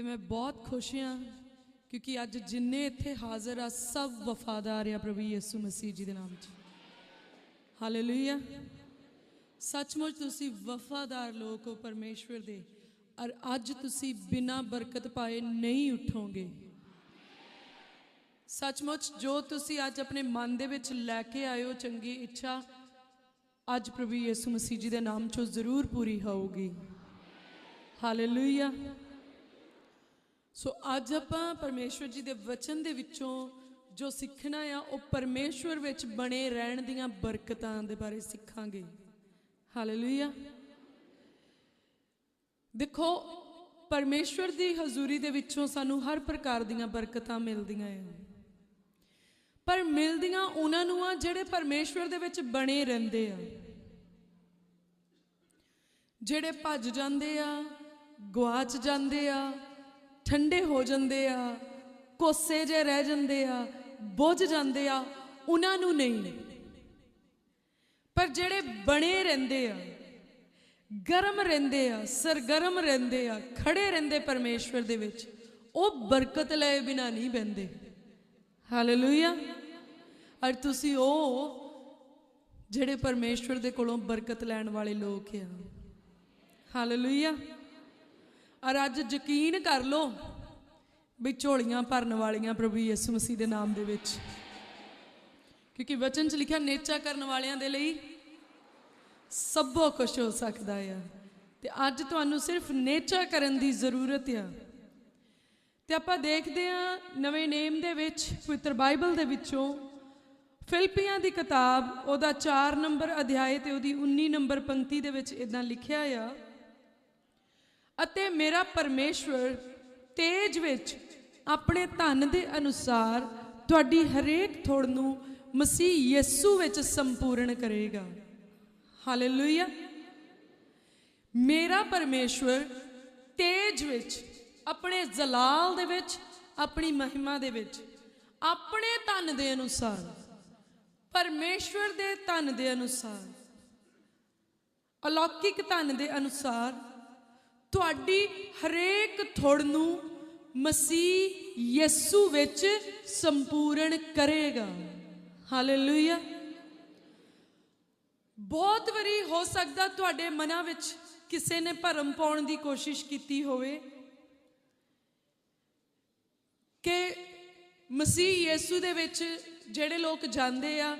ਤੇ ਮੈਂ ਬਹੁਤ ਖੁਸ਼ ਹਾਂ, ਕਿਉਂਕਿ ਅੱਜ ਜਿੰਨੇ ਇੱਥੇ ਹਾਜ਼ਰ ਆ, ਸਭ ਵਫਾਦਾਰ ਆ ਪ੍ਰਭੂ ਯਿਸੂ ਮਸੀਹ ਜੀ ਦੇ ਨਾਮ 'ਚ। ਹਾਲੇਲੂਇਆ ਸੱਚਮੁੱਚ ਤੁਸੀਂ ਵਫਾਦਾਰ ਲੋਕ ਹੋ ਪਰਮੇਸ਼ਵਰ ਦੇ, ਔਰ ਅੱਜ ਤੁਸੀਂ ਬਿਨਾਂ ਬਰਕਤ ਪਾਏ ਨਹੀਂ ਉਠੋਗੇ। ਸੱਚਮੁੱਚ ਜੋ ਤੁਸੀਂ ਅੱਜ ਆਪਣੇ ਮਨ ਦੇ ਵਿੱਚ ਲੈ ਕੇ ਆਇਓ ਚੰਗੀ ਇੱਛਾ, ਅੱਜ ਪ੍ਰਭੂ ਯਿਸੂ ਮਸੀਹ ਜੀ ਦੇ ਨਾਮ 'ਚੋਂ ਜ਼ਰੂਰ ਪੂਰੀ ਹੋਊਗੀ। ਹਾਲੇਲੂਇਆ ਸੋ ਅੱਜ ਆਪਾਂ ਪਰਮੇਸ਼ਵਰ ਜੀ ਦੇ ਵਚਨ ਦੇ ਵਿੱਚੋਂ ਜੋ ਸਿੱਖਣਾ ਆ, ਉਹ ਪਰਮੇਸ਼ਵਰ ਵਿੱਚ ਬਣੇ ਰਹਿਣ ਦੀਆਂ ਬਰਕਤਾਂ ਦੇ ਬਾਰੇ ਸਿੱਖਾਂਗੇ। ਹਾਲੇਲੂਇਆ ਦੇਖੋ, ਪਰਮੇਸ਼ਵਰ ਦੀ ਹਜ਼ੂਰੀ ਦੇ ਵਿੱਚੋਂ ਸਾਨੂੰ ਹਰ ਪ੍ਰਕਾਰ ਦੀਆਂ ਬਰਕਤਾਂ ਮਿਲਦੀਆਂ ਆ। ਪਰ ਮਿਲਦੀਆਂ ਉਹਨਾਂ ਨੂੰ ਆ ਜਿਹੜੇ ਪਰਮੇਸ਼ਵਰ ਦੇ ਵਿੱਚ ਬਣੇ ਰਹਿੰਦੇ ਆ। ਜਿਹੜੇ ਭੱਜ ਜਾਂਦੇ ਆ ਗਵਾਚ ਜਾਂਦੇ ਆ ਠੰਡੇ ਹੋ ਜਾਂਦੇ ਆ, ਕੋਸੇ ਜੇ ਰਹਿ ਜਾਂਦੇ ਆ, ਬੁੱਝ ਜਾਂਦੇ ਆ, ਉਹਨਾਂ ਨੂੰ ਨਹੀਂ। ਪਰ ਜਿਹੜੇ ਬਣੇ ਰਹਿੰਦੇ ਆ, ਗਰਮ ਰਹਿੰਦੇ ਆ, ਸਰਗਰਮ ਰਹਿੰਦੇ ਆ, ਖੜੇ ਰਹਿੰਦੇ ਪਰਮੇਸ਼ਵਰ ਦੇ ਵਿੱਚ, ਉਹ ਬਰਕਤ ਲਏ ਬਿਨਾ ਨਹੀਂ ਬੰਦੇ ਹਾਲੇਲੂਇਆ ਔਰ ਤੁਸੀਂ ਉਹ ਜਿਹੜੇ ਪਰਮੇਸ਼ਵਰ ਦੇ ਕੋਲੋਂ ਬਰਕਤ ਲੈਣ ਵਾਲੇ ਲੋਕ ਆ। ਹਾਲੇਲੂਇਆ ਔਰ ਅੱਜ ਯਕੀਨ ਕਰ ਲੋ ਵੀ ਝੋਲੀਆਂ ਭਰਨ ਵਾਲੀਆਂ ਪ੍ਰਭੂ ਯਿਸੂ ਮਸੀਹ ਦੇ ਨਾਮ ਦੇ ਵਿੱਚ। ਕਿਉਂਕਿ ਵਚਨ 'ਚ ਲਿਖਿਆ, ਨੇਚਾ ਕਰਨ ਵਾਲਿਆਂ ਦੇ ਲਈ ਸਭੋ ਕੁਝ ਹੋ ਸਕਦਾ ਆ। ਤੇ ਅੱਜ ਤੁਹਾਨੂੰ ਸਿਰਫ ਨੇਚਾ ਕਰਨ ਦੀ ਜ਼ਰੂਰਤ ਆ। ਤੇ ਆਪਾਂ ਦੇਖਦੇ ਆ ਨਵੇਂ ਨੇਮ ਦੇ ਵਿੱਚ, ਪਵਿੱਤਰ ਬਾਈਬਲ ਦੇ ਵਿੱਚੋਂ ਫਿਲਪੀਆਂ ਦੀ ਕਿਤਾਬ, ਉਹਦਾ 4 ਨੰਬਰ ਅਧਿਆਇ ਤੇ ਉਹਦੀ 19 ਨੰਬਰ ਪੰਕਤੀ ਦੇ ਵਿੱਚ ਇਦਾਂ ਲਿਖਿਆ ਆ। ਅਤੇ ਮੇਰਾ ਪਰਮੇਸ਼ਵਰ ਤੇਜ ਵਿੱਚ ਆਪਣੇ ਧਨ ਦੇ ਅਨੁਸਾਰ ਤੁਹਾਡੀ ਹਰੇਕ ਥੋੜ ਨੂੰ ਮਸੀਹ ਯਿਸੂ ਵਿੱਚ ਸੰਪੂਰਨ ਕਰੇਗਾ। ਹਾਲੇਲੂਇਆ ਮੇਰਾ ਪਰਮੇਸ਼ਵਰ ਤੇਜ ਵਿੱਚ, ਆਪਣੇ ਜਲਾਲ ਦੇ ਵਿੱਚ, ਆਪਣੀ ਮਹਿਮਾ ਦੇ ਵਿੱਚ, ਆਪਣੇ ਧਨ ਦੇ ਅਨੁਸਾਰ, ਪਰਮੇਸ਼ਵਰ ਦੇ ਧਨ ਦੇ ਅਨੁਸਾਰ, ਅਲੌਕਿਕ ਧਨ ਦੇ ਅਨੁਸਾਰ ਤੁਹਾਡੀ ਹਰੇਕ ਥੁੜ ਨੂੰ ਮਸੀਹ ਯਿਸੂ ਵਿੱਚ ਸੰਪੂਰਨ ਕਰੇਗਾ। ਹਾਲੇਲੂਇਆ ਬਹੁਤ ਵਾਰੀ ਹੋ ਸਕਦਾ ਤੁਹਾਡੇ ਮਨਾਂ ਵਿੱਚ ਕਿਸੇ ਨੇ ਭਰਮ ਪਾਉਣ ਦੀ ਕੋਸ਼ਿਸ਼ ਕੀਤੀ ਹੋਵੇ ਕਿ ਮਸੀਹ ਯਿਸੂ ਦੇ ਵਿੱਚ ਜਿਹੜੇ ਲੋਕ ਜਾਂਦੇ ਆ,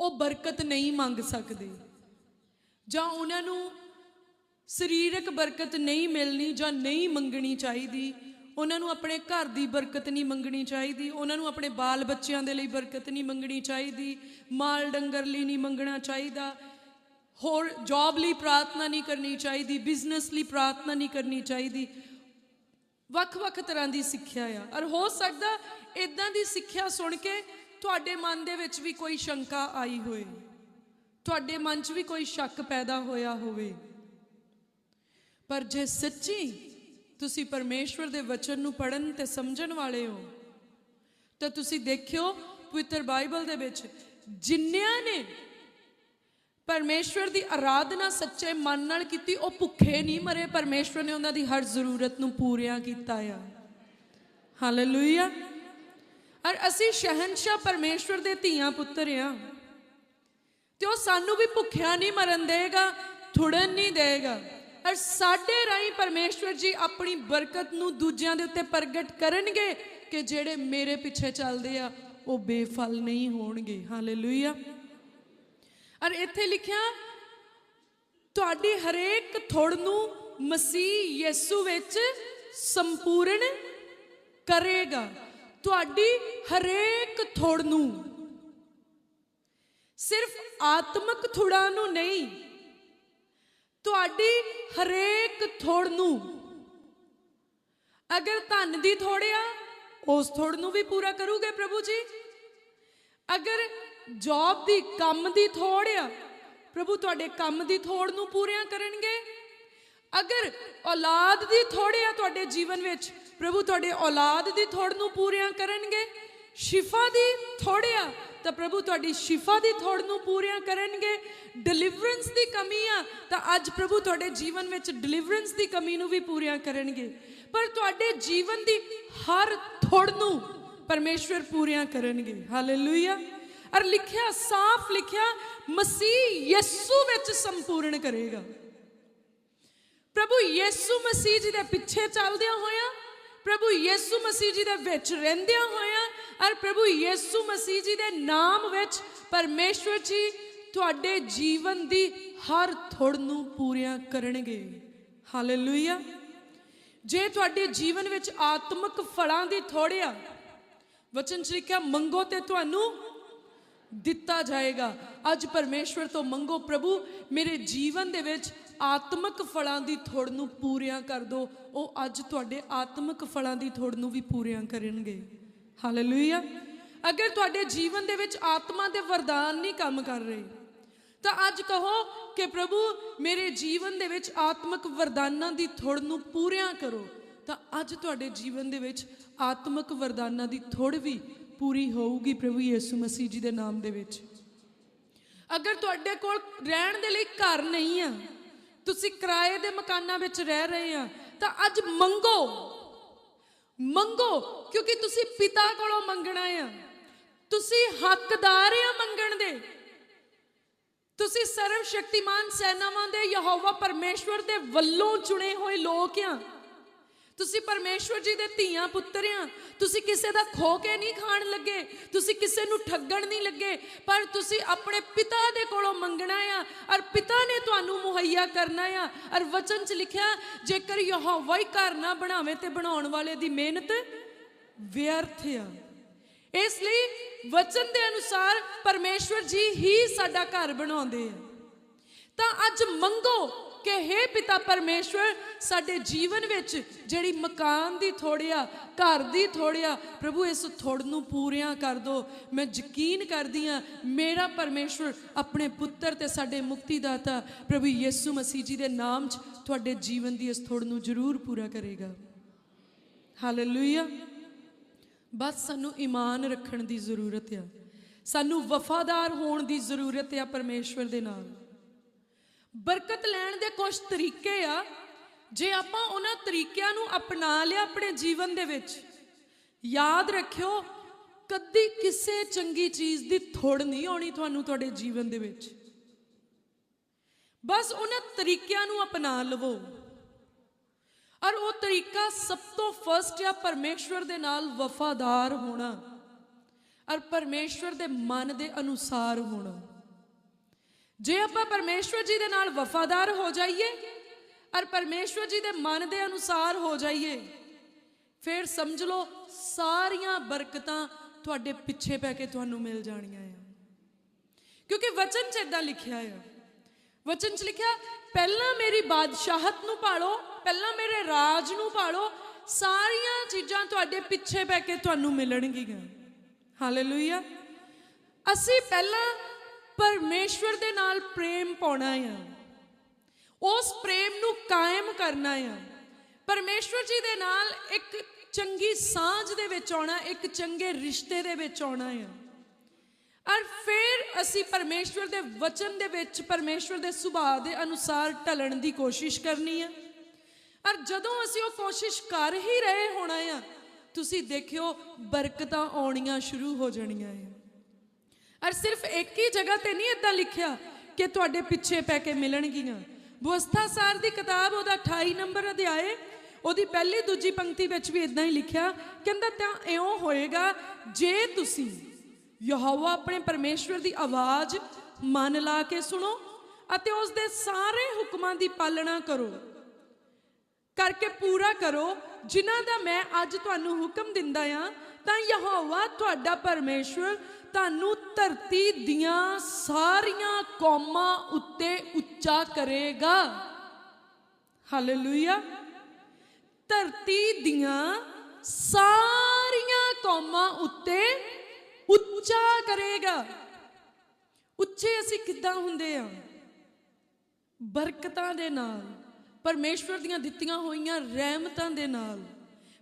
ਉਹ ਬਰਕਤ ਨਹੀਂ ਮੰਗ ਸਕਦੇ। ਜਾਂ ਉਹਨਾਂ ਨੂੰ ਸਰੀਰਕ ਬਰਕਤ ਨਹੀਂ ਮਿਲਣੀ ਜਾਂ ਨਹੀਂ ਮੰਗਣੀ ਚਾਹੀਦੀ। ਉਹਨਾਂ ਨੂੰ ਆਪਣੇ ਘਰ ਦੀ ਬਰਕਤ ਨਹੀਂ ਮੰਗਣੀ ਚਾਹੀਦੀ। ਉਹਨਾਂ ਨੂੰ ਆਪਣੇ ਬਾਲ ਬੱਚਿਆਂ ਦੇ ਲਈ ਬਰਕਤ ਨਹੀਂ ਮੰਗਣੀ ਚਾਹੀਦੀ। ਮਾਲ ਡੰਗਰ ਲਈ ਨਹੀਂ ਮੰਗਣਾ ਚਾਹੀਦਾ। ਹੋਰ ਜੌਬ ਲਈ ਪ੍ਰਾਰਥਨਾ ਨਹੀਂ ਕਰਨੀ ਚਾਹੀਦੀ। ਬਿਜ਼ਨਸ ਲਈ ਪ੍ਰਾਰਥਨਾ ਨਹੀਂ ਕਰਨੀ ਚਾਹੀਦੀ। ਵੱਖ-ਵੱਖ ਤਰ੍ਹਾਂ ਦੀ ਸਿੱਖਿਆ ਆ। ਔਰ ਹੋ ਸਕਦਾ ਇਦਾਂ ਦੀ ਸਿੱਖਿਆ ਸੁਣ ਕੇ ਤੁਹਾਡੇ ਮਨ ਦੇ ਵਿੱਚ ਵੀ ਕੋਈ ਸ਼ੰਕਾ ਆਈ ਹੋਵੇ। ਤੁਹਾਡੇ ਮਨ 'ਚ ਵੀ ਕੋਈ ਸ਼ੱਕ ਪੈਦਾ ਹੋਇਆ ਹੋਵੇ। ਪਰ ਜੇ ਸੱਚੀ ਤੁਸੀਂ ਪਰਮੇਸ਼ਵਰ ਦੇ ਵਚਨ ਨੂੰ ਪੜਨ ਤੇ ਸਮਝਣ ਵਾਲੇ ਹੋ, ਤਾਂ ਤੁਸੀਂ ਦੇਖਿਓ ਪਵਿੱਤਰ ਬਾਈਬਲ ਦੇ ਵਿੱਚ ਜਿੰਨਿਆਂ ਨੇ ਪਰਮੇਸ਼ਵਰ ਦੀ ਆਰਾਧਨਾ ਸੱਚੇ ਮਨ ਨਾਲ ਕੀਤੀ, ਉਹ ਭੁੱਖੇ ਨਹੀਂ ਮਰੇ। ਪਰਮੇਸ਼ਵਰ ਨੇ ਉਹਨਾਂ ਦੀ ਹਰ ਜ਼ਰੂਰਤ ਨੂੰ ਪੂਰੀਆਂ ਕੀਤਾ ਆ। ਹਾਲੇਲੂਇਆ ਔਰ ਅਸੀਂ ਸ਼ਹਿਨशाह ਪਰਮੇਸ਼ਵਰ ਦੇ ਧੀਆਂ ਪੁੱਤਰ ਆ। ਤੇ ਉਹ ਸਾਨੂੰ ਵੀ ਭੁੱਖਿਆ ਨਹੀਂ ਮਰਨ ਦੇਗਾ ਥੁੜਨ ਨਹੀਂ ਦੇਗਾ। ਔਰ ਸਾਡੇ ਰਾਹੀਂ ਪਰਮੇਸ਼ਵਰ ਜੀ ਆਪਣੀ ਬਰਕਤ ਨੂੰ ਦੂਜਿਆਂ ਦੇ ਉੱਤੇ ਪ੍ਰਗਟ ਕਰਨਗੇ ਕਿ ਜਿਹੜੇ ਮੇਰੇ ਪਿੱਛੇ ਚੱਲਦੇ ਆ, ਉਹ ਬੇਫਲ ਨਹੀਂ ਹੋਣਗੇ। ਹਾਲੇਲੂਇਆ ਔਰ ਇੱਥੇ ਲਿਖਿਆ, ਤੁਹਾਡੀ ਹਰੇਕ ਥੋੜ ਨੂੰ ਮਸੀਹ ਯਿਸੂ ਵਿੱਚ ਸੰਪੂਰਨ ਕਰੇਗਾ। ਤੁਹਾਡੀ ਹਰੇਕ ਥੋੜ ਨੂੰ ਸਿਰਫ ਆਤਮਿਕ ਥੋੜਾਂ ਨੂੰ ਨਹੀਂ ਤੁਹਾਡੀ ਹਰੇਕ ਥੋੜ ਨੂੰ। ਅਗਰ ਧਨ ਦੀ ਥੋੜਿਆ ਉਸ ਥੋੜ ਨੂੰ ਵੀ ਪੂਰਾ ਕਰੂਗੇ ਪ੍ਰਭੂ ਜੀ। ਅਗਰ ਜੌਬ ਦੀ, ਕੰਮ ਦੀ ਥੋੜ ਆ, ਪ੍ਰਭੂ ਤੁਹਾਡੇ ਕੰਮ ਦੀ ਥੋੜ ਨੂੰ ਪੂਰੀਆਂ ਕਰਨਗੇ। ਅਗਰ ਔਲਾਦ ਦੀ ਥੋੜ ਆ ਤੁਹਾਡੇ ਜੀਵਨ ਵਿੱਚ, ਪ੍ਰਭੂ ਤੁਹਾਡੇ ਔਲਾਦ ਦੀ ਥੋੜ ਨੂੰ ਪੂਰੀਆਂ ਕਰਨਗੇ। ਸ਼ਿਫਾ ਦੀ ਥੋੜਿਆ ਤਾਂ ਪ੍ਰਭੂ ਤੁਹਾਡੀ ਸ਼ਿਫਾ ਦੀ ਥੋੜ ਨੂੰ ਪੂਰੀਆਂ ਕਰਨਗੇ ਡਿਲੀਵਰੈਂਸ ਦੀ ਕਮੀ ਆ, ਤਾਂ ਅੱਜ ਪ੍ਰਭੂ ਤੁਹਾਡੇ ਜੀਵਨ ਵਿੱਚ ਡਿਲੀਵਰੈਂਸ ਦੀ ਕਮੀ ਨੂੰ ਵੀ ਪੂਰੀਆਂ ਕਰਨਗੇ। ਪਰ ਤੁਹਾਡੇ ਜੀਵਨ ਦੀ ਹਰ ਥੋੜ ਨੂੰ ਪਰਮੇਸ਼ਵਰ ਪੂਰੀਆਂ ਕਰਨਗੇ। ਹਾਲੇਲੂਇਆ ਔਰ ਲਿਖਿਆ, ਸਾਫ਼ ਲਿਖਿਆ, ਮਸੀਹ ਯਿਸੂ ਵਿੱਚ ਸੰਪੂਰਨ ਕਰੇਗਾ। ਪ੍ਰਭੂ ਯਿਸੂ ਮਸੀਹ ਜੀ ਦੇ ਪਿੱਛੇ ਚੱਲਦਿਆਂ ਹੋਇਆ, ਪ੍ਰਭੂ ਯਿਸੂ ਮਸੀਹ ਜੀ ਦੇ ਵਿੱਚ ਰਹਿੰਦਿਆਂ ਹੋਇਆਂ ਔਰ ਪ੍ਰਭੂ ਯਿਸੂ ਮਸੀਹ ਜੀ ਦੇ ਨਾਮ ਵਿੱਚ ਪਰਮੇਸ਼ਵਰ ਜੀ ਤੁਹਾਡੇ ਜੀਵਨ ਦੀ ਹਰ ਥੋੜ ਨੂੰ ਪੂਰੀਆਂ ਕਰਨਗੇ। ਹਾਲੇਲੂਇਆ। ਜੇ ਤੁਹਾਡੇ ਜੀਵਨ ਵਿੱਚ ਆਤਮਿਕ ਫਲਾਂ ਦੀ ਥੋੜਿਆ ਵਚਨ ਚ ਲਿਖਿਆ, ਮੰਗੋ ਤੇ ਤੁਹਾਨੂੰ ਦਿੱਤਾ ਜਾਏਗਾ। ਅੱਜ ਪਰਮੇਸ਼ਵਰ ਤੋਂ ਮੰਗੋ, ਪ੍ਰਭੂ, ਮੇਰੇ ਜੀਵਨ ਦੇ ਵਿੱਚ ਆਤਮਿਕ ਫਲਾਂ ਦੀ ਥੋੜ ਨੂੰ ਪੂਰੀਆਂ ਕਰ ਦੋ। ਉਹ ਅੱਜ ਤੁਹਾਡੇ ਆਤਮਿਕ ਫਲਾਂ ਦੀ ਥੋੜ ਨੂੰ ਵੀ ਪੂਰੀਆਂ ਕਰਨਗੇ। ਹਾਲੇਲੂਇਆ ਅਗਰ ਤੁਹਾਡੇ ਜੀਵਨ ਦੇ ਵਿੱਚ ਆਤਮਾ ਦੇ ਵਰਦਾਨ ਨਹੀਂ ਕੰਮ ਕਰ ਰਹੇ, ਤਾਂ ਅੱਜ ਕਹੋ ਕਿ ਪ੍ਰਭੂ, ਮੇਰੇ ਜੀਵਨ ਦੇ ਵਿੱਚ ਆਤਮਿਕ ਵਰਦਾਨਾਂ ਦੀ ਥੋੜ ਨੂੰ ਪੂਰੀਆਂ ਕਰੋ, ਤਾਂ ਅੱਜ ਤੁਹਾਡੇ ਜੀਵਨ ਦੇ ਵਿੱਚ ਆਤਮਿਕ ਵਰਦਾਨਾਂ ਦੀ ਥੋੜ ਵੀ ਪੂਰੀ ਹੋਊਗੀ ਪ੍ਰਭੂ ਯਿਸੂ ਮਸੀਹ ਜੀ ਦੇ ਨਾਮ ਦੇ ਵਿੱਚ। ਅਗਰ ਤੁਹਾਡੇ ਕੋਲ ਰਹਿਣ ਦੇ ਲਈ ਘਰ ਨਹੀਂ ਆ, ਤੁਸੀਂ ਕਿਰਾਏ ਦੇ ਮਕਾਨਾਂ ਵਿੱਚ ਰਹਿ ਰਹੇ ਆ, ਤਾਂ ਅੱਜ ਮੰਗੋ। ਮੰਗੋ, ਕਿਉਂਕਿ ਤੁਸੀਂ ਪਿਤਾ ਕੋਲੋਂ ਮੰਗਣਾ ਆ। ਤੁਸੀਂ ਹੱਕਦਾਰ ਆ ਮੰਗਣ ਦੇ। ਤੁਸੀਂ ਸਰਵ ਸ਼ਕਤੀਮਾਨ ਸੈਨਾਵਾਂ ਦੇ ਯਹੋਵਾ ਪਰਮੇਸ਼ਵਰ ਦੇ ਵੱਲੋਂ ਚੁਣੇ ਹੋਏ ਲੋਕ ਆ। ਤੁਸੀਂ ਪਰਮੇਸ਼ਵਰ ਜੀ ਦੇ ਧੀਆਂ ਪੁੱਤਰ ਤੁਸੀਂ ਕਿਸੇ ਦਾ ਖੋ ਕੇ ਨਹੀਂ ਖਾਣ ਲੱਗੇ, ਤੁਸੀਂ ਕਿਸੇ ਨੂੰ ਠੱਗਣ ਨਹੀਂ ਲੱਗੇ, ਪਰ ਤੁਸੀਂ ਆਪਣੇ ਪਿਤਾ ਦੇ ਕੋਲੋਂ ਮੰਗਣਾ ਆ ਔਰ ਪਿਤਾ ਨੇ ਤੁਹਾਨੂੰ ਮੁਹੱਈਆ ਕਰਨਾ ਆ ਔਰ ਵਚਨ 'ਚ ਲਿਖਿਆ, ਜੇਕਰ ਯਹੋਵਾ ਹੀ ਘਰ ਨਾ ਬਣਾਵੇ ਤੇ ਬਣਾਉਣ ਵਾਲੇ ਦੀ ਮਿਹਨਤ ਵਿਅਰਥ ਆ। ਇਸ ਲਈ ਵਚਨ ਦੇ ਅਨੁਸਾਰ ਪਰਮੇਸ਼ਵਰ ਜੀ ਹੀ ਸਾਡਾ ਘਰ ਬਣਾਉਂਦੇ ਆ। ਤਾਂ ਅੱਜ ਮੰਗੋ ਕਿ हे ਪਿਤਾ ਪਰਮੇਸ਼ਵਰ, ਸਾਡੇ ਜੀਵਨ ਵਿੱਚ ਜਿਹੜੀ ਮਕਾਨ ਦੀ ਥੋੜਿਆ ਘਰ ਦੀ ਥੋੜਿਆ ਪ੍ਰਭੂ ਇਸ ਥੋੜ ਨੂੰ ਪੂਰੀਆਂ ਕਰ ਦੋ। ਮੈਂ ਯਕੀਨ ਕਰਦੀ ਆ ਮੇਰਾ ਪਰਮੇਸ਼ਵਰ ਆਪਣੇ ਪੁੱਤਰ ਤੇ ਸਾਡੇ ਮੁਕਤੀਦਾਤਾ ਪ੍ਰਭੂ ਯਿਸੂ ਮਸੀਹ ਜੀ ਦੇ ਨਾਮ 'ਚ ਤੁਹਾਡੇ ਜੀਵਨ ਦੀ ਇਸ ਥੋੜ ਨੂੰ ਜ਼ਰੂਰ ਪੂਰਾ ਕਰੇਗਾ। ਹਾਲੇਲੂਇਆ ਬਸ ਸਾਨੂੰ ਈਮਾਨ ਰੱਖਣ ਦੀ ਜ਼ਰੂਰਤ ਆ। ਸਾਨੂੰ ਵਫਾਦਾਰ ਹੋਣ ਦੀ ਜ਼ਰੂਰਤ ਆ ਪਰਮੇਸ਼ਵਰ ਦੇ ਨਾਲ। ਬਰਕਤ ਲੈਣ ਦੇ ਕੁਝ ਤਰੀਕੇ ਆ। ਜੇ ਆਪਾਂ ਉਹਨਾਂ ਤਰੀਕਿਆਂ ਨੂੰ ਅਪਣਾ ਲਿਆ ਆਪਣੇ ਜੀਵਨ ਦੇ ਵਿੱਚ, ਯਾਦ ਰੱਖਿਓ, ਕਦੀ ਕਿਸੇ ਚੰਗੀ ਚੀਜ਼ ਦੀ ਥੋੜ ਨਹੀਂ ਆਉਣੀ ਤੁਹਾਨੂੰ ਤੁਹਾਡੇ ਜੀਵਨ ਦੇ ਵਿੱਚ। ਬਸ ਉਹਨਾਂ ਤਰੀਕਿਆਂ ਨੂੰ ਅਪਣਾ ਲਵੋ। ਔਰ ਉਹ ਤਰੀਕਾ ਸਭ ਤੋਂ ਫਰਸਟ ਆ, ਪਰਮੇਸ਼ਵਰ ਦੇ ਨਾਲ ਵਫਾਦਾਰ ਹੋਣਾ। ਔਰ ਪਰਮੇਸ਼ਵਰ ਦੇ ਮਨ ਦੇ ਅਨੁਸਾਰ ਹੋਣਾ। ਜੇ ਆਪਾਂ ਪਰਮੇਸ਼ਵਰ ਜੀ ਦੇ ਨਾਲ ਵਫਾਦਾਰ ਹੋ ਜਾਈਏ ਔਰ ਪਰਮੇਸ਼ਵਰ ਜੀ ਦੇ ਮਨ ਦੇ ਅਨੁਸਾਰ ਹੋ ਜਾਈਏ, ਫਿਰ ਸਮਝ ਲਓ ਸਾਰੀਆਂ ਬਰਕਤਾਂ ਤੁਹਾਡੇ ਪਿੱਛੇ ਪੈ ਕੇ ਤੁਹਾਨੂੰ ਮਿਲ ਜਾਣੀਆਂ ਆ। ਕਿਉਂਕਿ ਵਚਨ 'ਚ ਇਦਾਂ ਲਿਖਿਆ ਆ। ਵਚਨ 'ਚ ਲਿਖਿਆ, ਪਹਿਲਾਂ ਮੇਰੀ ਬਾਦਸ਼ਾਹਤ ਨੂੰ ਪਾਲੋ ਪਹਿਲਾਂ ਮੇਰੇ ਰਾਜ ਨੂੰ ਪਾਲੋ ਸਾਰੀਆਂ ਚੀਜ਼ਾਂ ਤੁਹਾਡੇ ਪਿੱਛੇ ਪੈ ਕੇ ਤੁਹਾਨੂੰ ਮਿਲਣਗੀਆਂ। ਹਾਲੇਲੂਇਆ ਅਸੀਂ ਪਹਿਲਾਂ ਪਰਮੇਸ਼ਵਰ ਦੇ ਨਾਲ ਪ੍ਰੇਮ ਪਾਉਣਾ ਆ। ਉਸ ਪ੍ਰੇਮ ਨੂੰ ਕਾਇਮ ਕਰਨਾ ਆ। ਪਰਮੇਸ਼ਵਰ ਜੀ ਦੇ ਨਾਲ ਇੱਕ ਚੰਗੀ ਸਾਂਝ ਦੇ ਵਿੱਚ ਆਉਣਾ, ਇੱਕ ਚੰਗੇ ਰਿਸ਼ਤੇ ਦੇ ਵਿੱਚ ਆਉਣਾ ਆ। ਔਰ ਫਿਰ ਅਸੀਂ ਪਰਮੇਸ਼ਵਰ ਦੇ ਵਚਨ ਦੇ ਵਿੱਚ, ਪਰਮੇਸ਼ਵਰ ਦੇ ਸੁਭਾਅ ਦੇ ਅਨੁਸਾਰ ਢਲਣ ਦੀ ਕੋਸ਼ਿਸ਼ ਕਰਨੀ ਆ। ਔਰ ਜਦੋਂ ਅਸੀਂ ਉਹ ਕੋਸ਼ਿਸ਼ ਕਰ ਹੀ ਰਹੇ ਹੋਣਾ ਆ, ਤੁਸੀਂ ਦੇਖਿਓ ਬਰਕਤਾਂ ਆਉਣੀਆਂ ਸ਼ੁਰੂ ਹੋ ਜਾਣੀਆਂ ਆ। ਔਰ ਸਿਰਫ ਇੱਕ ਹੀ ਜਗ੍ਹਾ ਤੇ ਨਹੀਂ ਇਦਾਂ ਲਿਖਿਆ ਕਿ ਤੁਹਾਡੇ ਪਿੱਛੇ ਪੈ ਕੇ ਮਿਲਣਗੀਆਂ। ਬਵਸਥਾ ਸਾਰ ਦੀ ਕਿਤਾਬ, ਉਹਦਾ 28 ਨੰਬਰ ਅਧਿਆਏ, ਉਹਦੀ ਪਹਿਲੀ ਦੂਜੀ ਪੰਕਤੀ ਵਿੱਚ ਵੀ ਇਦਾਂ ਹੀ ਲਿਖਿਆ, ਕਹਿੰਦਾ ਤਾਂ ਇਉਂ ਹੋਏਗਾ, ਜੇ ਤੁਸੀਂ ਯਹੋਵਾ ਆਪਣੇ ਪਰਮੇਸ਼ਵਰ ਦੀ ਆਵਾਜ਼ ਮਨ ਲਾ ਕੇ ਸੁਣੋ ਅਤੇ ਉਸ ਦੇ ਸਾਰੇ ਹੁਕਮਾਂ ਦੀ ਪਾਲਣਾ ਕਰੋ, ਕਰਕੇ ਪੂਰਾ ਕਰੋ, ਜਿਨ੍ਹਾਂ ਦਾ ਮੈਂ ਅੱਜ ਤੁਹਾਨੂੰ ਹੁਕਮ ਦਿੰਦਾ ਆ ਤਾਂ ਯਹੋਵਾ ਤੁਹਾਡਾ ਪਰਮੇਸ਼ਵਰ ਤੁਹਾਨੂੰ ਧਰਤੀ ਦੀਆਂ ਸਾਰੀਆਂ ਕੌਮਾਂ ਉੱਤੇ ਉੱਚਾ ਕਰੇਗਾ। ਹਾਲੇਲੂਇਆ ਧਰਤੀ ਦੀਆਂ ਸਾਰੀਆਂ ਕੌਮਾਂ ਉੱਤੇ ਉੱਚਾ ਕਰੇਗਾ। ਉੱਚੇ ਅਸੀਂ ਕਿੱਦਾਂ ਹੁੰਦੇ ਆ? ਬਰਕਤਾਂ ਦੇ ਨਾਲ, ਪਰਮੇਸ਼ਵਰ ਦੀਆਂ ਦਿੱਤੀਆਂ ਹੋਈਆਂ ਰਹਿਮਤਾਂ ਦੇ ਨਾਲ।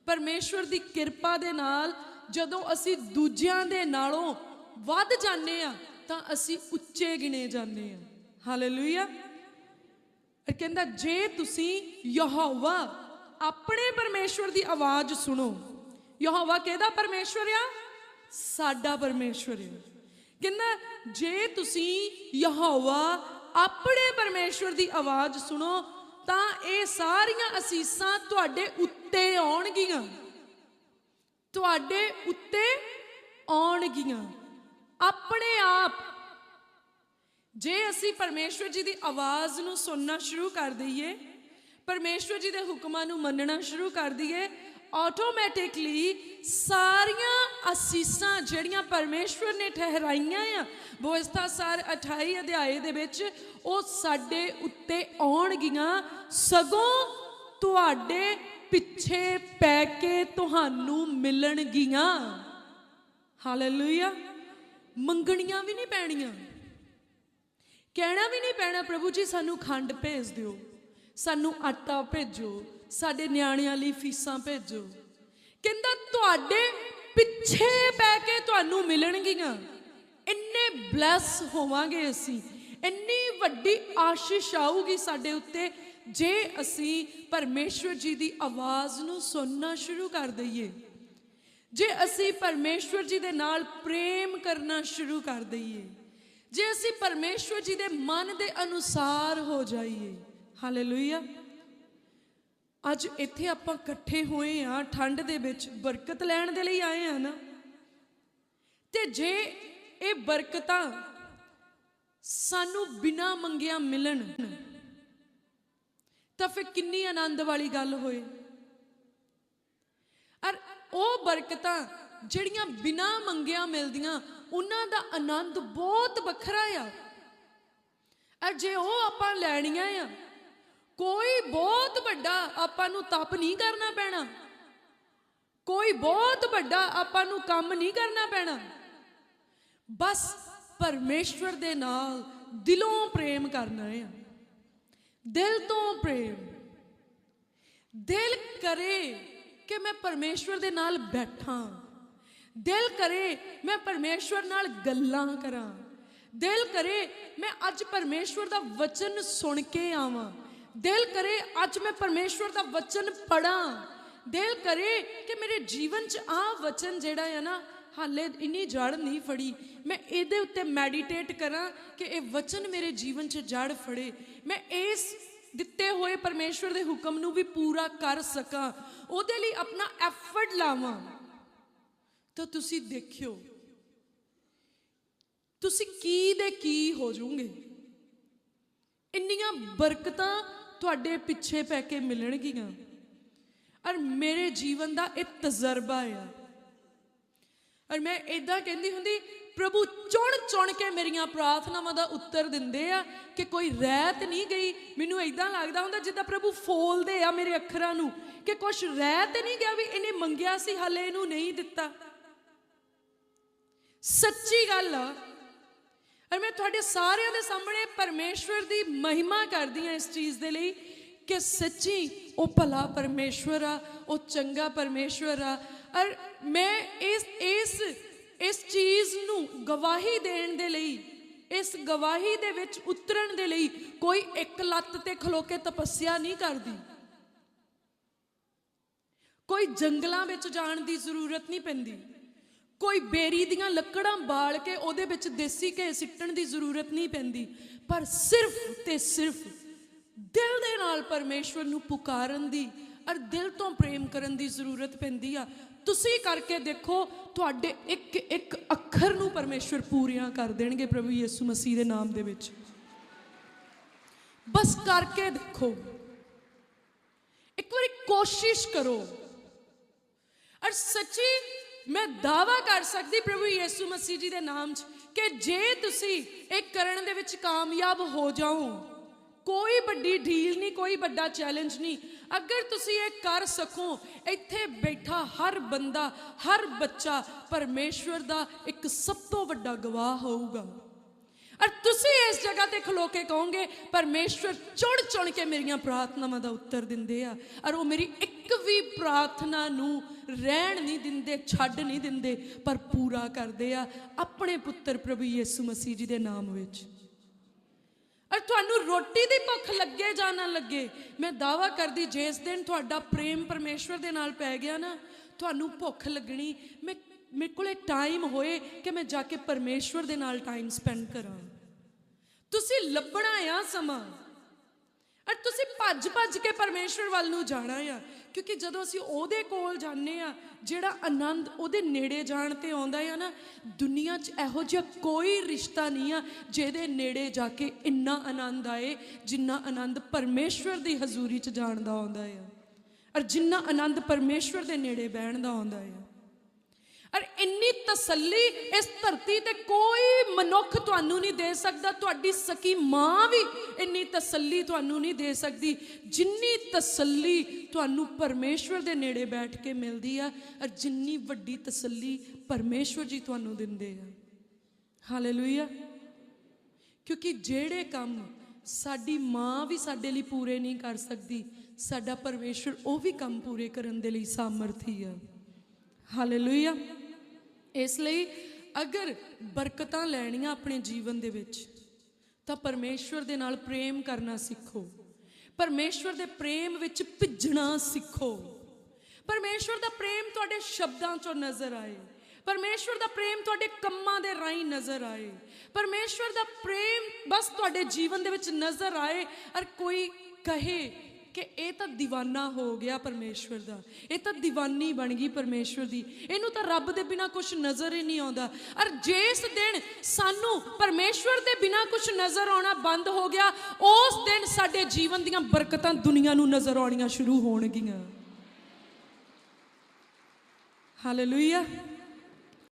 ਪਰਮੇਸ਼ਵਰ ਦੀ ਕਿਰਪਾ ਦੇ ਨਾਲ ਜਦੋਂ ਅਸੀਂ ਦੂਜਿਆਂ ਦੇ ਨਾਲੋਂ ਵੱਧ ਜਾਂਦੇ ਆ ਤਾਂ ਅਸੀਂ ਉੱਚੇ ਗਿਣੇ ਜਾਂਦੇ ਆ ਹਾਲੇਲੂਇਆ ਇਹ ਕਹਿੰਦਾ, ਜੇ ਤੁਸੀਂ ਯਹੋਵਾ, ਆਪਣੇ ਪਰਮੇਸ਼ਵਰ ਦੀ ਆਵਾਜ਼ ਸੁਣੋ। ਯਹੋਵਾ ਕਿਹਦਾ ਪਰਮੇਸ਼ਵਰ ਆ? ਸਾਡਾ ਪਰਮੇਸ਼ਵਰ ਆ। ਕਹਿੰਦਾ, ਜੇ ਤੁਸੀਂ ਯਹੋਵਾ, ਆਪਣੇ ਪਰਮੇਸ਼ਵਰ ਦੀ ਆਵਾਜ਼ ਸੁਣੋ ਤਾਂ ਇਹ ਸਾਰੀਆਂ ਅਸੀਸਾਂ ਤੁਹਾਡੇ ਉੱਤੇ ਆਉਣਗੀਆਂ। ਤੁਹਾਡੇ ਉੱਤੇ ਆਉਣਗੀਆਂ। ਆਪਣੇ ਆਪ। ਜੇ ਅਸੀਂ ਪਰਮੇਸ਼ਵਰ ਜੀ ਦੀ ਆਵਾਜ਼ ਨੂੰ ਸੁਣਨਾ ਸ਼ੁਰੂ ਕਰ ਦਈਏ, ਪਰਮੇਸ਼ਵਰ ਜੀ ਦੇ ਹੁਕਮਾਂ ਨੂੰ ਮੰਨਣਾ ਸ਼ੁਰੂ ਕਰ ਦਈਏ ਆਟੋਮੈਟਿਕਲੀ ਸਾਰੀਆਂ ਅਸੀਸਾਂ ਜਿਹੜੀਆਂ ਪਰਮੇਸ਼ਵਰ ਨੇ ਠਹਿਰਾਈਆਂ ਆ ਬੋਸਤਾ ਸਾਰ 28 ਅਧਿਆਏ ਦੇ ਵਿੱਚ ਉਹ ਸਾਡੇ ਉੱਤੇ ਆਉਣਗੀਆਂ, ਸਗੋਂ ਤੁਹਾਡੇ ਪਿੱਛੇ ਪੈ ਕੇ ਤੁਹਾਨੂੰ ਮਿਲਣਗੀਆਂ। ਹਾਲੇਲੂਇਆ ਮੰਗਣੀਆਂ ਵੀ ਨਹੀਂ ਪੈਣੀਆਂ। ਕਹਿਣਾ ਵੀ ਨਹੀਂ ਪੈਣਾ, ਪ੍ਰਭੂ ਜੀ ਸਾਨੂੰ ਖੰਡ ਭੇਜ ਦਿਓ, ਸਾਨੂੰ ਆਟਾ ਭੇਜੋ। ਸਾਡੇ ਨਿਆਣਿਆਂ ਲਈ ਫੀਸਾਂ ਭੇਜੋ। ਕਹਿੰਦਾ, ਤੁਹਾਡੇ ਪਿੱਛੇ ਪੈ ਕੇ ਤੁਹਾਨੂੰ ਮਿਲਣਗੀਆਂ। ਇੰਨੇ ਬਲੈਸ ਹੋਵਾਂਗੇ ਅਸੀਂ। ਇੰਨੀ ਵੱਡੀ ਆਸ਼ੀਸ਼ ਆਊਗੀ ਸਾਡੇ ਉੱਤੇ। ਜੇ ਅਸੀਂ ਪਰਮੇਸ਼ਵਰ ਜੀ ਦੀ ਆਵਾਜ਼ ਨੂੰ ਸੁਣਨਾ ਸ਼ੁਰੂ ਕਰ ਦਈਏ। ਜੇ ਅਸੀਂ ਪਰਮੇਸ਼ਵਰ ਜੀ ਦੇ ਨਾਲ ਪ੍ਰੇਮ ਕਰਨਾ ਸ਼ੁਰੂ ਕਰ ਦਈਏ। ਜੇ ਅਸੀਂ ਪਰਮੇਸ਼ਵਰ ਜੀ ਦੇ ਮਨ ਦੇ ਅਨੁਸਾਰ ਹੋ ਜਾਈਏ। ਹਾਲੇਲੂਇਆ ਅੱਜ ਇੱਥੇ ਆਪਾਂ ਇਕੱਠੇ ਹੋਏ ਆ, ਠੰਡ ਦੇ ਵਿੱਚ ਬਰਕਤ ਲੈਣ ਦੇ ਲਈ ਆਏ ਆ ਨਾ। ਤੇ ਜੇ ਇਹ ਬਰਕਤਾਂ ਸਾਨੂੰ ਬਿਨਾ ਮੰਗਿਆ ਮਿਲਣ, ਤਾਂ ਫਿਰ ਕਿੰਨੀ ਆਨੰਦ ਵਾਲੀ ਗੱਲ ਹੋਏ। ਅਰ ਉਹ ਬਰਕਤਾਂ ਜਿਹੜੀਆਂ ਬਿਨਾ ਮੰਗਿਆ ਮਿਲਦੀਆਂ, ਉਹਨਾਂ ਦਾ ਆਨੰਦ ਬਹੁਤ ਵੱਖਰਾ ਆ। ਅਰ ਜੇ ਉਹ ਆਪਾਂ ਲੈਣੀਆਂ ਆ ਕੋਈ ਬਹੁਤ ਵੱਡਾ ਆਪਾਂ ਨੂੰ ਤਪ ਨਹੀਂ ਕਰਨਾ ਪੈਣਾ। ਕੋਈ ਬਹੁਤ ਵੱਡਾ ਆਪਾਂ ਨੂੰ ਕੰਮ ਨਹੀਂ ਕਰਨਾ ਪੈਣਾ। ਬਸ ਪਰਮੇਸ਼ਵਰ ਦੇ ਨਾਲ ਦਿਲੋਂ ਪ੍ਰੇਮ ਕਰਨਾ ਆ। ਦਿਲ ਤੋਂ ਪ੍ਰੇਮ। ਦਿਲ ਕਰੇ ਕਿ ਮੈਂ ਪਰਮੇਸ਼ਵਰ ਦੇ ਨਾਲ ਬੈਠਾਂ। ਦਿਲ ਕਰੇ ਮੈਂ ਪਰਮੇਸ਼ਵਰ ਨਾਲ ਗੱਲਾਂ ਕਰਾਂ। ਦਿਲ ਕਰੇ ਮੈਂ ਅੱਜ ਪਰਮੇਸ਼ਵਰ ਦਾ ਵਚਨ ਸੁਣ ਕੇ ਆਵਾਂ। ਦਿਲ ਕਰੇ ਅੱਜ ਮੈਂ ਪਰਮੇਸ਼ਵਰ ਦਾ ਵਚਨ ਪੜਾਂ ਦਿਲ ਕਰੇ ਕਿ ਮੇਰੇ ਜੀਵਨ 'ਚ ਆ ਵਚਨ ਜਿਹੜਾ ਹੈ ਨਾ, ਹਾਲੇ ਇੰਨੀ ਜੜ ਨਹੀਂ ਫੜੀ। ਮੈਂ ਇਹਦੇ ਉੱਤੇ ਮੈਡੀਟੇਟ ਕਰਾਂ ਕਿ ਇਹ ਵਚਨ ਮੇਰੇ ਜੀਵਨ 'ਚ ਜੜ ਫੜੇ। ਮੈਂ ਇਸ ਦਿੱਤੇ ਹੋਏ ਪਰਮੇਸ਼ਵਰ ਦੇ ਹੁਕਮ ਨੂੰ ਵੀ ਪੂਰਾ ਕਰ ਸਕਾਂ। ਉਹਦੇ ਲਈ ਆਪਣਾ ਐਫਰਟ ਲਾਵਾਂ। ਤਾਂ ਤੁਸੀਂ ਦੇਖਿਓ, ਤੁਸੀਂ ਕੀ ਦੇ ਕੀ ਹੋ ਜਾਓਗੇ? ਇੰਨੀਆਂ ਬਰਕਤਾਂ ਤੁਹਾਡੇ ਪਿੱਛੇ ਪੈ ਕੇ ਮਿਲਣਗੀਆਂ। ਔਰ ਮੇਰੇ ਜੀਵਨ ਦਾ ਇਹ ਤਜਰਬਾ ਆ। ਔਰ ਮੈਂ ਇਦਾਂ ਕਹਿੰਦੀ ਹੁੰਦੀ, ਪ੍ਰਭੂ, ਚੁਣ ਚੁਣ ਕੇ ਮੇਰੀਆਂ ਪ੍ਰਾਰਥਨਾਵਾਂ ਦਾ ਉੱਤਰ ਦਿੰਦੇ ਆ ਕਿ ਕੋਈ ਰਹਿਤ ਨਹੀਂ ਗਈ। ਮੈਨੂੰ ਇਦਾਂ ਲੱਗਦਾ ਹੁੰਦਾ ਜਿੱਦਾਂ ਪ੍ਰਭੂ ਫੋਲਦੇ ਆ ਮੇਰੇ ਅੱਖਰਾਂ ਨੂੰ ਕਿ ਕੁਝ ਰਹਿਤ ਨਹੀਂ ਗਿਆ ਵੀ ਇਹਨੇ ਮੰਗਿਆ ਸੀ, ਹਲੇ ਇਹਨੂੰ ਨਹੀਂ ਦਿੱਤਾ। ਸੱਚੀ ਗੱਲ ਆ ਔਰ ਮੈਂ ਤੁਹਾਡੇ ਸਾਰਿਆਂ ਦੇ ਸਾਹਮਣੇ ਪਰਮੇਸ਼ਵਰ ਦੀ ਮਹਿਮਾ ਕਰਦੀ ਹਾਂ ਇਸ ਚੀਜ਼ ਦੇ ਲਈ ਕਿ ਸੱਚੀ ਉਹ ਭਲਾ ਪਰਮੇਸ਼ਵਰ ਆ, ਉਹ ਚੰਗਾ ਪਰਮੇਸ਼ਵਰ ਆ। ਔਰ ਮੈਂ ਇਸ ਇਸ ਇਸ ਚੀਜ਼ ਨੂੰ ਗਵਾਹੀ ਦੇਣ ਦੇ ਲਈ, ਇਸ ਗਵਾਹੀ ਦੇ ਵਿੱਚ ਉਤਰਨ ਦੇ ਲਈ ਕੋਈ ਇੱਕ ਲੱਤ ਤੇ ਖਲੋ ਕੇ ਤਪੱਸਿਆ ਨਹੀਂ ਕਰਦੀ। ਕੋਈ ਜੰਗਲਾਂ ਵਿੱਚ ਜਾਣ ਦੀ ਜ਼ਰੂਰਤ ਨਹੀਂ ਪੈਂਦੀ। ਕੋਈ ਬੇਰੀ ਦੀਆਂ ਲੱਕੜਾਂ ਬਾਲ ਕੇ ਉਹਦੇ ਵਿੱਚ ਦੇਸੀ ਘੇ ਸਿੱਟਣ ਦੀ ਜ਼ਰੂਰਤ ਨਹੀਂ ਪੈਂਦੀ। ਪਰ ਸਿਰਫ ਤੇ ਸਿਰਫ ਦਿਲ ਦੇ ਨਾਲ ਪਰਮੇਸ਼ਵਰ ਨੂੰ ਪੁਕਾਰਨ ਦੀ ਔਰ ਦਿਲ ਤੋਂ ਪ੍ਰੇਮ ਕਰਨ ਦੀ ਜ਼ਰੂਰਤ ਪੈਂਦੀ ਆ। ਤੁਸੀਂ ਕਰਕੇ ਦੇਖੋ, ਤੁਹਾਡੇ ਇੱਕ ਇੱਕ ਅੱਖਰ ਨੂੰ ਪਰਮੇਸ਼ਵਰ ਪੂਰੀਆਂ ਕਰ ਦੇਣਗੇ ਪ੍ਰਭੂ ਯਿਸੂ ਮਸੀਹ ਦੇ ਨਾਮ ਦੇ ਵਿੱਚ। ਬਸ ਕਰਕੇ ਦੇਖੋ। ਇੱਕ ਵਾਰੀ ਕੋਸ਼ਿਸ਼ ਕਰੋ। ਔਰ ਸੱਚੀ ਮੈਂ ਦਾਵਾ ਕਰ ਸਕਦੀ ਪ੍ਰਭੂ ਯਿਸੂ ਮਸੀਹ ਜੀ ਦੇ ਨਾਮ 'ਚ ਕਿ ਜੇ ਤੁਸੀਂ ਇਹ ਕਰਨ ਦੇ ਵਿੱਚ ਕਾਮਯਾਬ ਹੋ ਜਾਓ, ਕੋਈ ਵੱਡੀ ਢੀਲ ਨਹੀਂ, ਕੋਈ ਵੱਡਾ ਚੈਲੰਜ ਨਹੀਂ। ਅਗਰ ਤੁਸੀਂ ਇਹ ਕਰ ਸਕੋ, ਇੱਥੇ ਬੈਠਾ ਹਰ ਬੰਦਾ, ਹਰ ਬੱਚਾ ਪਰਮੇਸ਼ਵਰ ਦਾ ਇੱਕ ਸਭ ਤੋਂ ਵੱਡਾ ਗਵਾਹ ਹੋਊਗਾ। ਔਰ ਤੁਸੀਂ ਇਸ ਜਗ੍ਹਾ ਤੇ ਖਲੋ ਕੇ ਕਹੋਗੇ, ਪਰਮੇਸ਼ਵਰ ਚੁਣ ਚੁਣ ਕੇ ਮੇਰੀਆਂ ਪ੍ਰਾਰਥਨਾਵਾਂ ਦਾ ਉੱਤਰ ਦਿੰਦੇ ਆ। ਔਰ ਉਹ ਮੇਰੀ ਇੱਕ ਵੀ ਪ੍ਰਾਰਥਨਾ ਨੂੰ ਰਹਿਣ ਨਹੀਂ ਦਿੰਦੇ, ਛੱਡ ਨਹੀਂ ਦਿੰਦੇ, ਪਰ ਪੂਰਾ ਕਰਦੇ ਆ ਆਪਣੇ ਪੁੱਤਰ ਪ੍ਰਭੂ ਯੀਸੂ ਮਸੀਹ ਜੀ ਦੇ ਨਾਮ ਵਿੱਚ। ਔਰ ਤੁਹਾਨੂੰ ਰੋਟੀ ਦੀ ਭੁੱਖ ਲੱਗੇ ਜਾਂ ਨਾ ਲੱਗੇ, ਮੈਂ ਦਾਵਾ ਕਰਦੀ, ਜਿਸ ਦਿਨ ਤੁਹਾਡਾ ਪ੍ਰੇਮ ਪਰਮੇਸ਼ਵਰ ਦੇ ਨਾਲ ਪੈ ਗਿਆ ਨਾ, ਤੁਹਾਨੂੰ ਭੁੱਖ ਲੱਗਣੀ, ਮੈਂ ਮੇਰੇ ਕੋਲੇ ਟਾਈਮ ਹੋਏ ਕਿ ਮੈਂ ਜਾ ਕੇ ਪਰਮੇਸ਼ਵਰ ਦੇ ਨਾਲ ਟਾਈਮ ਸਪੈਂਡ ਕਰਾਂ। ਤੁਸੀਂ ਲੱਭਣਾ ਆ ਸਮਾਂ। ਔਰ ਤੁਸੀਂ ਭੱਜ ਭੱਜ ਕੇ ਪਰਮੇਸ਼ਵਰ ਵੱਲ ਨੂੰ ਜਾਣਾ ਆ, ਕਿਉਂਕਿ ਜਦੋਂ ਅਸੀਂ ਉਹਦੇ ਕੋਲ ਜਾਂਦੇ ਆ, ਜਿਹੜਾ ਆਨੰਦ ਉਹਦੇ ਨੇੜੇ ਜਾਣ ਤੇ ਆਉਂਦਾ ਆ ਨਾ, ਦੁਨੀਆ 'ਚ ਇਹੋ ਜਿਹਾ ਕੋਈ ਰਿਸ਼ਤਾ ਨਹੀਂ ਆ ਜਿਹਦੇ ਨੇੜੇ ਜਾ ਕੇ ਇੰਨਾ ਆਨੰਦ ਆਏ, ਜਿੰਨਾ ਆਨੰਦ ਪਰਮੇਸ਼ਵਰ ਦੀ ਹਜ਼ੂਰੀ 'ਚ ਜਾਣ ਦਾ ਆਉਂਦਾ ਆ। ਔਰ ਜਿੰਨਾ ਆਨੰਦ ਪਰਮੇਸ਼ਵਰ ਦੇ ਨੇੜੇ ਬਹਿਣ ਦਾ ਆਉਂਦਾ ਆ। ਔਰ ਇੰਨੀ ਤਸੱਲੀ ਇਸ ਧਰਤੀ ਤੇ ਕੋਈ ਮਨੁੱਖ ਤੁਹਾਨੂੰ ਨਹੀਂ ਦੇ ਸਕਦਾ, ਤੁਹਾਡੀ ਸਕੀ ਮਾਂ ਵੀ ਇੰਨੀ ਤਸੱਲੀ ਤੁਹਾਨੂੰ ਨਹੀਂ ਦੇ ਸਕਦੀ। ਜਿੰਨੀ ਤਸੱਲੀ ਤੁਹਾਨੂੰ ਪਰਮੇਸ਼ਵਰ ਦੇ ਨੇੜੇ ਬੈਠ ਕੇ ਮਿਲਦੀ ਆ, ਔਰ ਜਿੰਨੀ ਵੱਡੀ ਤਸੱਲੀ ਪਰਮੇਸ਼ਵਰ ਜੀ ਤੁਹਾਨੂੰ ਦਿੰਦੇ ਆ। ਹਾਲੇਲੂਇਆ ਕਿਉਂਕਿ ਜਿਹੜੇ ਕੰਮ ਸਾਡੀ ਮਾਂ ਵੀ ਸਾਡੇ ਲਈ ਪੂਰੇ ਨਹੀਂ ਕਰ ਸਕਦੀ, ਸਾਡਾ ਪਰਮੇਸ਼ਵਰ ਉਹ ਵੀ ਕੰਮ ਪੂਰੇ ਕਰਨ ਦੇ ਲਈ ਸਾਮਰਥੀ ਆ। ਹਾਲੇਲੂਇਆ ਇਸ ਲਈ ਅਗਰ ਬਰਕਤਾਂ ਲੈਣੀਆਂ ਆਪਣੇ ਜੀਵਨ ਦੇ ਵਿੱਚ, ਤਾਂ ਪਰਮੇਸ਼ਵਰ ਦੇ ਨਾਲ ਪ੍ਰੇਮ ਕਰਨਾ ਸਿੱਖੋ। ਪਰਮੇਸ਼ਵਰ ਦੇ ਪ੍ਰੇਮ ਵਿੱਚ ਭਿੱਜਣਾ ਸਿੱਖੋ। ਪਰਮੇਸ਼ਵਰ ਦਾ ਪ੍ਰੇਮ ਤੁਹਾਡੇ ਸ਼ਬਦਾਂ 'ਚੋਂ ਨਜ਼ਰ ਆਏ। ਪਰਮੇਸ਼ਵਰ ਦਾ ਪ੍ਰੇਮ ਤੁਹਾਡੇ ਕੰਮਾਂ ਦੇ ਰਾਹੀਂ ਨਜ਼ਰ ਆਏ। ਪਰਮੇਸ਼ਵਰ ਦਾ ਪ੍ਰੇਮ ਬਸ ਤੁਹਾਡੇ ਜੀਵਨ ਦੇ ਵਿੱਚ ਨਜ਼ਰ ਆਏ ਔਰ ਕੋਈ ਕਹੇ ਕਿ ਇਹ ਤਾਂ دیਵਾਨਾ ਹੋ ਗਿਆ ਪਰਮੇਸ਼ਵਰ ਦਾ। ਇਹ ਤਾਂ دیਵਾਨੀ ਬਣ ਗਈ ਪਰਮੇਸ਼ਵਰ ਦੀ। ਇਹਨੂੰ ਤਾਂ ਰੱਬ ਦੇ ਬਿਨਾ ਕੁਝ ਨਜ਼ਰ ਹੀ ਨਹੀਂ ਆਉਂਦਾ। ਔਰ ਜਿਸ ਦਿਨ ਸਾਨੂੰ ਪਰਮੇਸ਼ਵਰ ਦੇ ਬਿਨਾ ਕੁਝ ਨਜ਼ਰ ਆਉਣਾ ਬੰਦ ਹੋ ਗਿਆ, ਉਸ ਦਿਨ ਸਾਡੇ ਜੀਵਨ ਦੀਆਂ ਬਰਕਤਾਂ ਦੁਨੀਆ ਨੂੰ ਨਜ਼ਰ ਆਉਣੀਆਂ ਸ਼ੁਰੂ ਹੋਣਗੀਆਂ। ਹਾਲੇਲੂਇਆ।